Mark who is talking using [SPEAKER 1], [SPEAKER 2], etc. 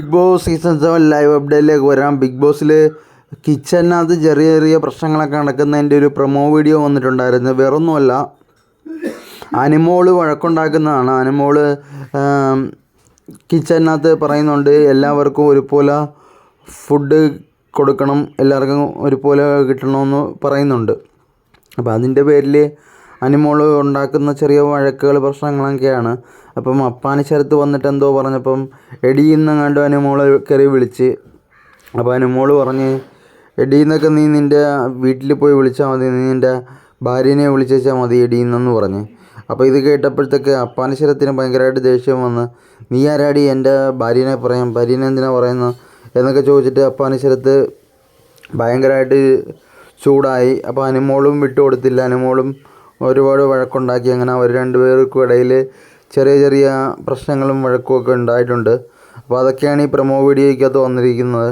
[SPEAKER 1] Big Boss season seven live അപ്ഡേറ്റിലേക്ക് വരാം. Big ബോസിൽ കിച്ചനകത്ത് ചെറിയ ചെറിയ പ്രശ്നങ്ങളൊക്കെ നടക്കുന്നതിന്റെ ഒരു പ്രൊമോ വീഡിയോ വന്നിട്ടുണ്ടായിരുന്നു. വേറൊന്നുമല്ല അനിമോൾ വഴക്കുണ്ടാക്കുന്നതാണ്. അനിമോൾ കിച്ചനകത്ത് പറയുന്നുണ്ട് എല്ലാവർക്കും ഒരുപോലെ ഫുഡ് കൊടുക്കണം എല്ലാവർക്കും ഒരുപോലെ കിട്ടണമെന്ന് പറയുന്നുണ്ട്. അപ്പോൾ അതിന്റെ പേരിൽ അനിമോൾ ഉണ്ടാക്കുന്ന ചെറിയ വഴക്കുകൾ പ്രശ്നങ്ങളൊക്കെയാണ്. അപ്പം അപ്പാനി ശരത്ത് വന്നിട്ട് എന്തോ പറഞ്ഞപ്പം എടീന്ന് കണ്ടു അനിമോളെ കയറി വിളിച്ച്. അപ്പോൾ അനിമോൾ പറഞ്ഞ് എടീന്നൊക്കെ നീ നിന്റെ വീട്ടിൽ പോയി വിളിച്ചാൽ മതി. നീ നിന്റെ ഭാര്യനെ വിളിച്ചാൽ മതി എടീന്നെന്ന് പറഞ്ഞ്. അപ്പോൾ ഇത് കേട്ടപ്പോഴത്തേക്ക് അപ്പാനിശരത്തിന് ഭയങ്കരമായിട്ട് ദേഷ്യം വന്ന് നീ ആരാടി എന്റെ ഭാര്യനെ പറയാം ഭാര്യനെ എന്തിനാ പറയുന്നത് എന്നൊക്കെ ചോദിച്ചിട്ട് അപ്പാനിശരത്ത് ഭയങ്കരമായിട്ട് ചൂടായി. അപ്പോൾ അനുമോളും വിട്ടുകൊടുത്തില്ല. അനുമോളും ഒരുപാട് വഴക്കുണ്ടാക്കി. അങ്ങനെ അവർ രണ്ടുപേർക്കും ഇടയിൽ ചെറിയ ചെറിയ പ്രശ്നങ്ങളും വഴക്കുമൊക്കെ ഉണ്ടായിട്ടുണ്ട്. അപ്പോൾ അതൊക്കെയാണ് ഈ പ്രൊമോ വീഡിയോയ്ക്കകത്ത് വന്നിരിക്കുന്നത്.